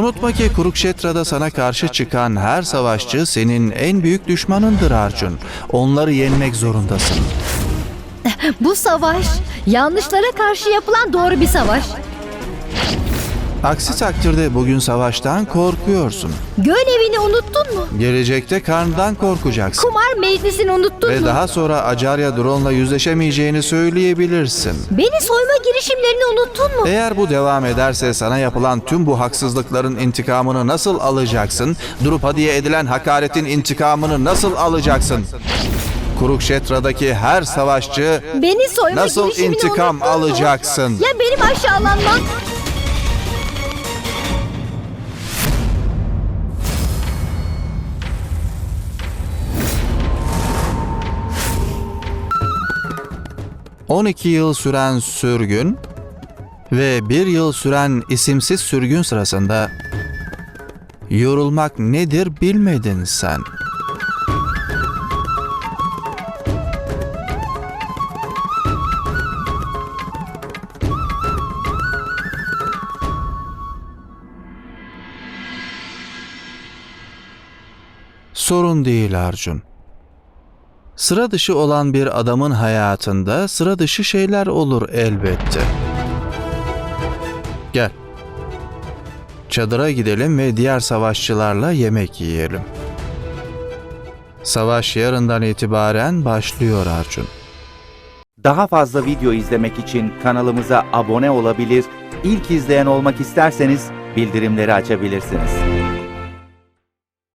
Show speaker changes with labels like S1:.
S1: Unutma ki Kurukşetra'da sana karşı çıkan her savaşçı senin en büyük düşmanındır Arjun. Onları yenmek zorundasın.
S2: Bu savaş yanlışlara karşı yapılan doğru bir savaş.
S1: Aksi takdirde bugün savaştan korkuyorsun.
S2: Göl evini unuttun mu?
S1: Gelecekte karndan korkacaksın.
S2: Kumar meclisini unuttun
S1: Ve
S2: mu?
S1: daha sonra Acarya Drone'la yüzleşemeyeceğini söyleyebilirsin.
S2: Beni soyma girişimlerini unuttun mu?
S1: Eğer bu devam ederse sana yapılan tüm bu haksızlıkların intikamını nasıl alacaksın? Drupadi'ye edilen hakaretin intikamını nasıl alacaksın? Kurukşetra'daki her savaşçı
S2: Beni soyma
S1: nasıl
S2: girişimini
S1: intikam
S2: unuttun mu?
S1: alacaksın?
S2: Ya benim aşağılanmam?
S1: ...12 yıl süren sürgün... ...ve bir yıl süren isimsiz sürgün sırasında... ...yorulmak nedir bilmedin sen. Sorun değil Arjun. Sıra dışı olan bir adamın hayatında sıra dışı şeyler olur elbette. Gel. Çadıra gidelim ve diğer savaşçılarla yemek yiyelim. Savaş yarından itibaren başlıyor Arjun.
S3: Daha fazla video izlemek için kanalımıza abone olabilir, ilk izleyen olmak isterseniz bildirimleri açabilirsiniz.